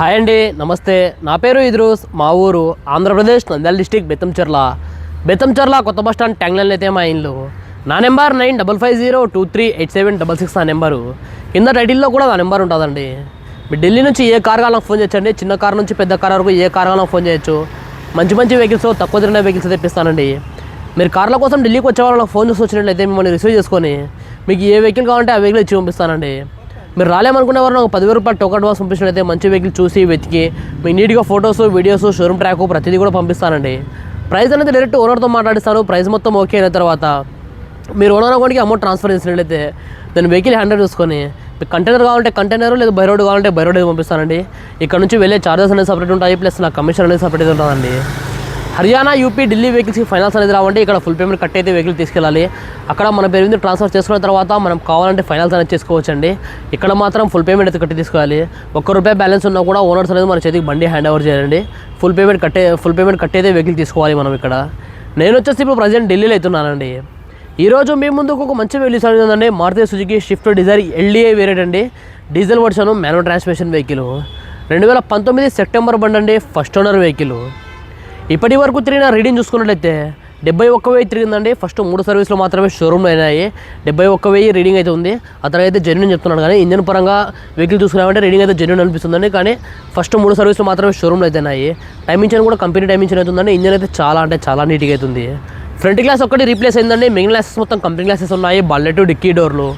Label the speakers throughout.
Speaker 1: Hi అండి నమస్తే. నా పేరు ఇద్రూస్ మా ఊరు ఆంధ్రప్రదేశ్ నంద్యాల డిస్టిక్ బెత్తంచెర్ల. బెత్తంచెర్ల కొత్త బస్ స్టాండ్ ట్యాంగ్లైన్ అయితే మా ఇల్లు. నా number nine double five zero two three eight seven double six నా నెంబరు. కింద టైటిల్లో కూడా నా నెంబర్ ఉంటుందండి. మీరు ఢిల్లీ నుంచి ఏ కార్ కావాలని ఫోన్ చేయొచ్చండి చిన్న కార్ నుంచి పెద్ద కార్ వరకు ఏ కార్ కావాలని ఫోన్ చేయొచ్చు. మంచి మంచి వెహికల్స్ తక్కువ తిరిగిన వెహికల్స్ తెప్పిస్తానండి. మీరు కార్ల కోసం ఢిల్లీకి వచ్చే వాళ్ళకి ఫోన్ చేసి వచ్చినట్లయితే మిమ్మల్ని రిసీవ్ చేసుకొని మీకు ఏ వెహికల్ కావాలంటే ఆ వెహికల్ ఇచ్చి పంపిస్తానండి. మీరు రాలేమనుకునే వారు ఒక పదివేల రూపాయలు టోకెన్ అడ్వాన్స్ పంపించినట్లయితే మంచి వెహికల్ చూసి వెతికి మీ నీట్గా ఫొటోస్ వీడియోస్ షోరూమ్ ట్రాక్ ప్రతిదీ కూడా పంపిస్తానండి. ప్రైస్ అనేది డైరెక్ట్ ఓనర్తో మాట్లాడిస్తాను ప్రైస్ మొత్తం ఓకే అయిన తర్వాత మీరు ఓనర్ అకౌంట్కి అమౌంట్ ట్రాన్స్ఫర్ చేసినట్లయితే దాని వెహికల్ హ్యాండిల్ చూసుకొని మీకు కంటైనర్ కావాలంటే కంటైనర్ లేదా బై రోడ్ కావాలంటే బై రోడ్ పంపిస్తానండి. ఇక్కడ నుంచి వెళ్ళే చార్జెస్ అనేది సపరేట్ ఉంటాయి ప్లస్ నా కమిషన్ అనేది సపరేట్ ఉంటుందండి. హర్యానా యూపీ ఢిల్లీ వెహికల్స్కి ఫైనాన్స్ అనేది రావండి. ఇక్కడ ఫుల్ పేమెంట్ కట్ అయితే వెహికల్ తీసుకెళ్ళాలి. అక్కడ మన పేరు మీద ట్రాన్స్ఫర్ చేసుకున్న తర్వాత మనం కావాలంటే ఫైనాన్స్ అనేది చేసుకోవచ్చండి. ఇక్కడ మాత్రం ఫుల్ పేమెంట్ అయితే కట్టి తీసుకోవాలి. ఒక్క రూపాయి బ్యాలెన్స్ ఉన్నా కూడా ఓనర్స్ అనేది మన చేతికి బండి హ్యాండ్ ఓవర్ చేయాలండి. ఫుల్ పేమెంట్ కట్టే ఫుల్ పేమెంట్ కట్టేదే వెహికల్ తీసుకోవాలి మనం ఇక్కడ. నేను వచ్చేసి ఇప్పుడు ప్రజెంట్ ఢిల్లీలో అవుతున్నానండి. ఈరోజు మీ ముందుకు ఒక మంచి vehicle సాగుతుందండి Maruti Suzuki Swift Dzire LDA variant అండి. Diesel version manual transmission vehicle రెండు వేల పంతొమ్మిది సెప్టెంబర్ బండి అండి ఫస్ట్ ఓనర్ వెహికల్ ఇప్పటి వరకు తిరిగిన రీడింగ్ చూసుకున్నట్లయితే డెబ్బై ఒక్క వెయ్యి తిరిగిందండి. ఫస్ట్ మూడు సర్వీస్లో మాత్రమే షోరూమ్లో అయినాయి. డెబ్బై ఒక్క వెయ్యి రీడింగ్ అయితే ఉంది. అతను అయితే జెన్యున్ చెప్తున్నాడు కానీ ఇంజన్ పరంగా వెహికల్ చూసుకున్నామంటే రీడింగ్ అయితే జెన్యున్ అనిపిస్తుందండి. కానీ ఫస్ట్ మూడు సర్వీస్లో మాత్రమే షోరూమ్లో అయితే ఉన్నాయి టైమింగ్ కూడా కంపెనీ టైమింగ్ అవుతుందండి ఇంజన్ అయితే చాలా అంటే చాలా నీట్గా అవుతుంది ఫ్రంట్ గ్లాస్ ఒక్కటి రీప్లేస్ అయిందండి. మిగిలిన గ్లాసెస్ మొత్తం కంపెనీ గ్లాసెస్ ఉన్నాయి. బల్లెట్ డిక్కీ డోర్లు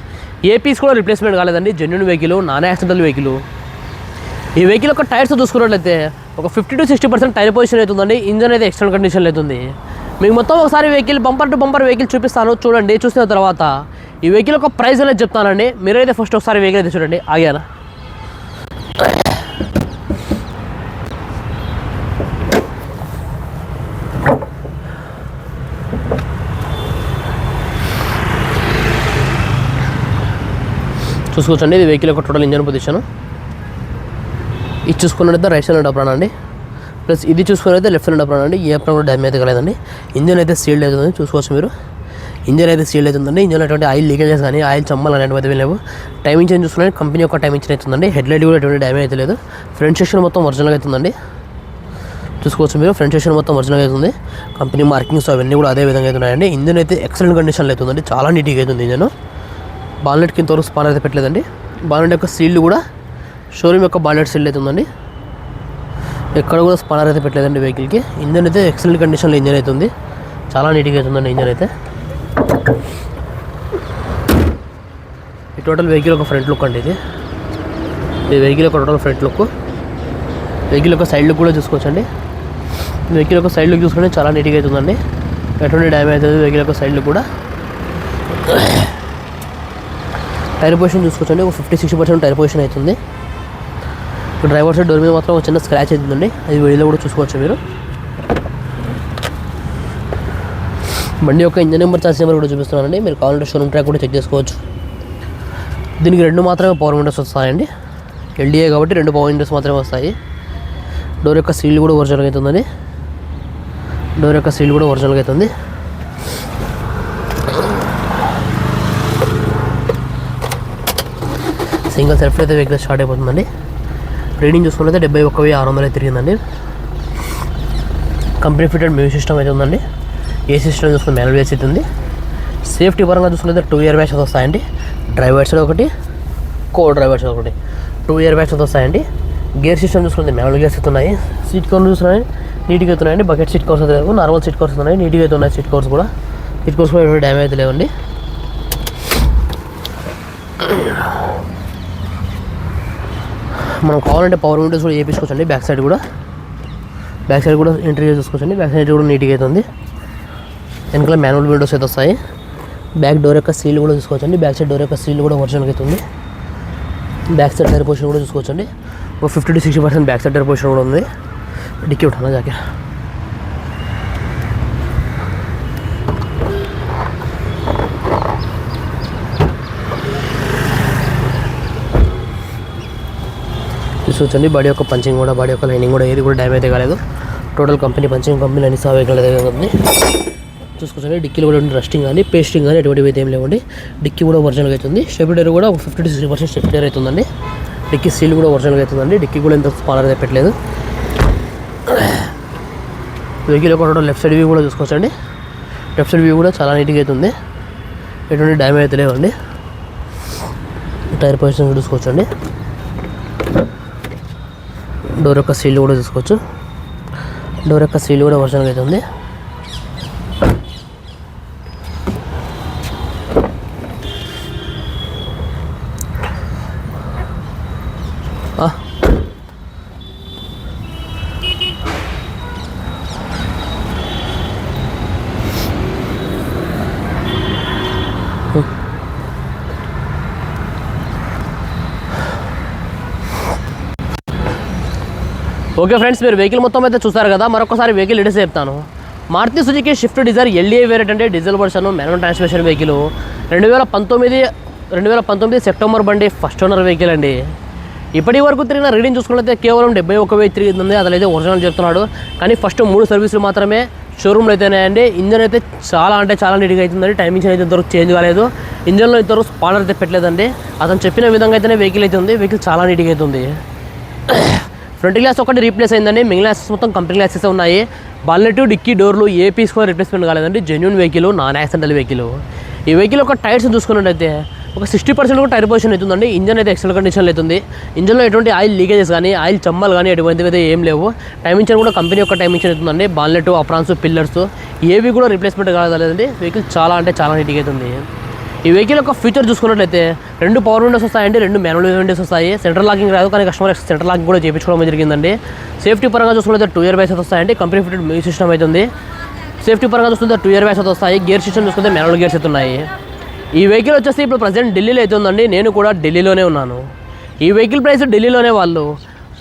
Speaker 1: ఏ పీస్ కూడా రిప్లేస్మెంట్ కాలేదండి. Genuine vehicle non accidental vehicle ఈ వెహికల్ యొక్క టైర్స్ చూసుకున్నట్లయితే ఒక fifty to sixty percent tyre position అవుతుందండి ఇంజన్ అయితే ఎక్స్టర్నల్ కండిషన్లో అవుతుంది మీకు మొత్తం ఒకసారి vehicle bumper to bumper vehicle చూపిస్తాను. చూడండి చూసిన తర్వాత ఈ వెహికల్ యొక్క ప్రైస్ అనేది చెప్తానండి. మీరైతే ఫస్ట్ ఒకసారి వెహికల్ అయితే చూడండి. ఆగానా? చూసుకోవచ్చండి. ఇది వెహికల్ యొక్క టోటల్ ఇంజన్ పొజిషన్. ఇది చూసుకున్నట్టయితే రైట్ సైడ్ అప్రాన్ అండి. ప్లస్ ఇది చూసుకున్నట్టు లెఫ్ట్ సైడ్ అప్రాన్ అండి. ఏ అప్రాన్ కూడా డ్యామేజ్ కాలేదండి. ఇంజన్ అయితే సీల్డ్ అవుతుంది చూసుకోవచ్చు మీరు. ఇంజన్ అయితే సీల్ అవుతుందండి. ఇంజన్ అటువంటి ఆయిల్ లీకేజెస్ కానీ ఆయిల్ చమ్మలు అనేటువంటి అయితే లేవు. టైమింగ్ చేంజ్ చూసుకునే కంపెనీ యొక్క టైమింగ్ చేంజ్ అవుతుందండి. హెడ్ లైట్ కూడా ఎటువంటి డ్యామేజ్ అయితే లేదు. ఫ్రంట్ సెక్షన్ మొత్తం ఒరిజినల్గా అవుతుందండి. చూసుకోవచ్చు మీరు. ఫ్రంట్ సెక్షన్ మొత్తం ఒరిజినల్గా అవుతుంది. కంపెనీ మార్కింగ్స్ అవన్నీ కూడా అదే విధంగా అవుతున్నాయండి ఇంజన్ అయితే ఎక్సలెంట్ కండిషన్లో అవుతుందండి. చాలా నీట్గా అవుతుంది ఇంజన్ బాల్నెట్కి ఇంతవరకు స్పాన్ అయితే పెట్టలేదండి. బాల్నెట్ యొక్క సీల్డ్ కూడా షోరూమ్ యొక్క బాలెట్ సీల్డ్ అయితే ఉందండి. ఎక్కడ కూడా స్పానర్ అయితే పెట్టలేదండి వెహికల్కి. ఇంజన్ అయితే ఎక్సలెంట్ కండిషన్లో ఇంజన్ అయితే ఉంది. చాలా నీట్గా అవుతుందండి ఇంజన్ అయితే. ఈ టోటల్ వెహికల్ ఒక ఫ్రంట్ లుక్ అండి ఇది. ఈ వెహికల్ ఒక టోటల్ ఫ్రంట్ లుక్ వెహికల్ ఒక సైడ్ లుక్ కూడా చూసుకోవచ్చండి. వెహికల్ ఒక సైడ్ లుక్ చూసుకుంటే చాలా నీట్గా అవుతుందండి ఎటువంటి డ్యామేజ్ అవుతుంది వెహికల్ యొక్క సైడ్ లుక్ కూడా. టైర్ పొజిషన్ చూసుకోవచ్చండి. ఒక fifty sixty percent tyre position అవుతుంది డ్రైవర్ సైడ్ డోర్ మీద మాత్రం ఒక చిన్న స్క్రాచ్ అవుతుందండి అది వీడియోలో కూడా చూసుకోవచ్చు మీరు. బండి యొక్క ఇంజన్ నెంబర్ చార్జ్ నెంబర్ కూడా చూపిస్తున్నానండి. మీరు కావాలంటే షోరూమ్ ట్రాక్ కూడా చెక్ చేసుకోవచ్చు. దీనికి రెండు మాత్రమే పవర్ విండోస్ వస్తాయండి. ఎల్డీఏ కాబట్టి రెండు పవర్ విండోస్ మాత్రమే వస్తాయి. డోర్ యొక్క సీల్ కూడా ఒరిజినల్గా అవుతుందండి. డోర్ యొక్క సీల్ కూడా ఒరిజినల్గా అవుతుంది. సింగిల్ సెల్ఫ్ అయితే వెహికల్ స్టార్ట్ అయిపోతుందండి. రీడింగ్ చూసుకున్నైతే డెబ్బై ఒక్క వెయ్యి ఆరు వందలు అయితే తిరిగిందండి. కంపెనీ ఫిటెడ్ మ్యూజిక్ సిస్టమ్ అయితే ఉందండి. ఏ సిస్టమ్ చూసుకుని మ్యానువల్ వేసి అయితే ఉంది. సేఫ్టీ పరంగా చూసుకున్నైతే టూ ఇయర్ బ్యాగ్స్ వస్తాయండి. డ్రైవర్ సైడ్ ఒకటి కో డ్రైవర్ సైడ్ ఒకటి. టూ ఇయర్ బ్యాగ్స్ వస్తాయండి. గేర్ సిస్టమ్ చూసుకుంటే మ్యానువల్ గేర్స్ అయితే ఉన్నాయి. సీట్ కవర్స్ చూస్తున్నాయి నీట్గా అవుతున్నాయండి బకెట్ సీట్ కవర్స్ అయితే లేవు. నార్మల్ సీట్ కవర్స్ ఉన్నాయి. నీట్గా అయితే ఉన్నాయి సీట్ కవర్స్ కూడా. సీట్ కవర్స్ కూడా ఎటువంటి డ్యామేజ్ అయితే లేవండి. మనం కావాలంటే పవర్ విండోస్ కూడా చేయించుకోవచ్చండి బ్యాక్ సైడ్ కూడా. బ్యాక్ సైడ్ కూడా ఎంట్రీ చేసుకోవచ్చండి. బ్యాక్ సైడ్ కూడా నీట్గా అవుతుంది వెనకాల మాన్యువల్ విండోస్ అయితే వస్తాయి. బ్యాక్ డోర్ యొక్క సీల్ కూడా చూసుకోవచ్చండి. బ్యాక్ సైడ్ డోర్ యొక్క సీల్ కూడా ఒరిజినల్ అవుతుంది బ్యాక్ సైడ్ టైర్ పొజిషన్ కూడా చూసుకోవచ్చండి. ఒక fifty to sixty percent back side tyre position కూడా ఉంది. డిక్కి అన్న జాకెట్ చూసొచ్చండి బాడీ యొక్క పంచింగ్ కూడా బాడీ యొక్క లైనింగ్ కూడా ఏది కూడా డ్యామేజ్ కాలేదు. టోటల్ కంపెనీ పంచింగ్ కంపెనీ అన్ని సా వెహికల్ చూసుకోండి చూసుకోవచ్చండి డిక్కీలో కూడా రస్టింగ్ కానీ పేస్టింగ్ కానీ ఎటువంటివి అయితే ఏం లేవండి. డిక్కీ కూడా ఒరిజినల్గా అవుతుంది. స్టెబిడర్ కూడా ఒక ఫిఫ్టీ టు సిక్స్టీ పర్సెంట్ స్టెబిడర్ అవుతుందండి. డిక్కీ సీల్ కూడా ఒరిజినల్గా అవుతుందండి. డిక్కీ కూడా ఎంత స్పాలర్ అయితే పెట్టలేదు. వెహికల్ కూడా లెఫ్ట్ సైడ్ వ్యూ కూడా చూసుకోవచ్చండి లెఫ్ట్ సైడ్ వ్యూ కూడా చాలా నీట్గా అవుతుంది. ఎటువంటి డ్యామేజ్ అయితే లేవండి. టైర్ పొజిషన్ కూడా చూసుకోవచ్చండి డోర్ యొక్క సీల్ కూడా చూసుకోవచ్చు. డోర్ యొక్క సీల్ కూడా ఒరిజినల్గా అయితే ఉంది. ఓకే ఫ్రెండ్స్ మీరు వెహికల్ మొత్తం అయితే చూసారు కదా మరొకసారి వెహికల్ ఇడిసి చెప్తాను. Maruti Suzuki Swift Dzire LA variant అంటే diesel version manual transmission vehicle. రెండు వేల పంతొమ్మిది రెండు వేల పంతొమ్మిది సెప్టెంబర్ బండి ఫస్ట్ ఓనర్ వెహికల్ అండి. ఇప్పటి వరకు తిరిగిన రీడింగ్ చూసుకున్నట్లయితే కేవలం డెబ్బై ఒక వెయ్యి తిరిగింది అదైతే ఒరిజినల్ చెప్తున్నాడు. కానీ ఫస్ట్ మూడు సర్వీసులు మాత్రమే షోరూమ్లో అయితేనే ఇంజన్ అయితే చాలా అంటే చాలా నీట్గా అవుతుందండి టైమింగ్స్ అయితే ఇంతవరకు చేంజ్ కాలేదు. ఇంజన్లో ఇంతవరకు స్పాలర్ అయితే పెట్టలేదండి. అతను చెప్పిన విధంగా అయితేనే వెహికల్ అయితే ఉంది. వెహికల్ చాలా నీట్గా అవుతుంది ఫ్రంట్ గ్లాస్ ఒకటి రీప్లేస్ అయిందండి. మిగిలిన గ్లాసెస్ మొత్తం కంపెనీ గ్లాసెస్ ఉన్నాయి. బల్లెట్ డిక్కీ డోర్లు ఏ పీస్ కూడా రీప్లేస్మెంట్ కాలేదండి. Genuine vehicle non accidental vehicle ఈ వెహికల్ ఒక టైర్స్ చూసుకున్నట్టయితే ఒక సిక్స్టీ పర్సెంట్ కూడా టైర్ పొజిషన్ అవుతుందండి. ఇంజన్ అయితే ఎక్సల్ కండిషన్లో అవుతుంది. ఇంజన్లో ఎటువంటి ఆయిల్ లీకేజెస్ కానీ ఆయిల్ చమ్మలు కానీ ఎటువంటివి అయితే ఏం లేవు. టైం కూడా కంపెనీ యొక్క టైం అవుతుందండి. బాల్లెట్ అప్రాన్స్ పిల్లర్స్ ఏవి కూడా రీప్లేస్మెంట్ కాలేదండి. వెహికల్ చాలా అంటే చాలా నీట్గా అవుతుంది. ఈ వెహికల్ యొక్క ఫీచర్ చూసుకున్నట్లయితే రెండు పవర్ విండోస్ వస్తాయండి రెండు మాన్యువల్ విండోస్ వస్తాయి. సెంట్రల్ లాకింగ్ రాదు కానీ కస్టమర్ సెంట్రల్ లాకింగ్ కూడా చేయించుకోవడం జరిగిందండి. సేఫ్టీ పరంగా చూసుకుంటే టూ ఇయర్ బ్యాగ్స్ వస్తాయండి. కంపెనీ ఫిటెడ్ మ్యూజిక్ సిస్టమ్ అవుతుంది సేఫ్టీ పరంగా చూసుకుంటే టూ ఇయర్ బైస్ అయితే వస్తాయి. గేర్ సిస్టమ్ చూసుకుంటే మాన్యువల్ గేర్స్ అయితే ఉన్నాయి. ఈ వెహికల్ వచ్చేసి ఇప్పుడు ప్రజెంట్ ఢిల్లీలో అయితే ఉందండి. నేను కూడా ఢిల్లీలోనే ఉన్నాను. ఈ వెహికల్ ప్రైస్ ఢిల్లీలోనే వాళ్ళు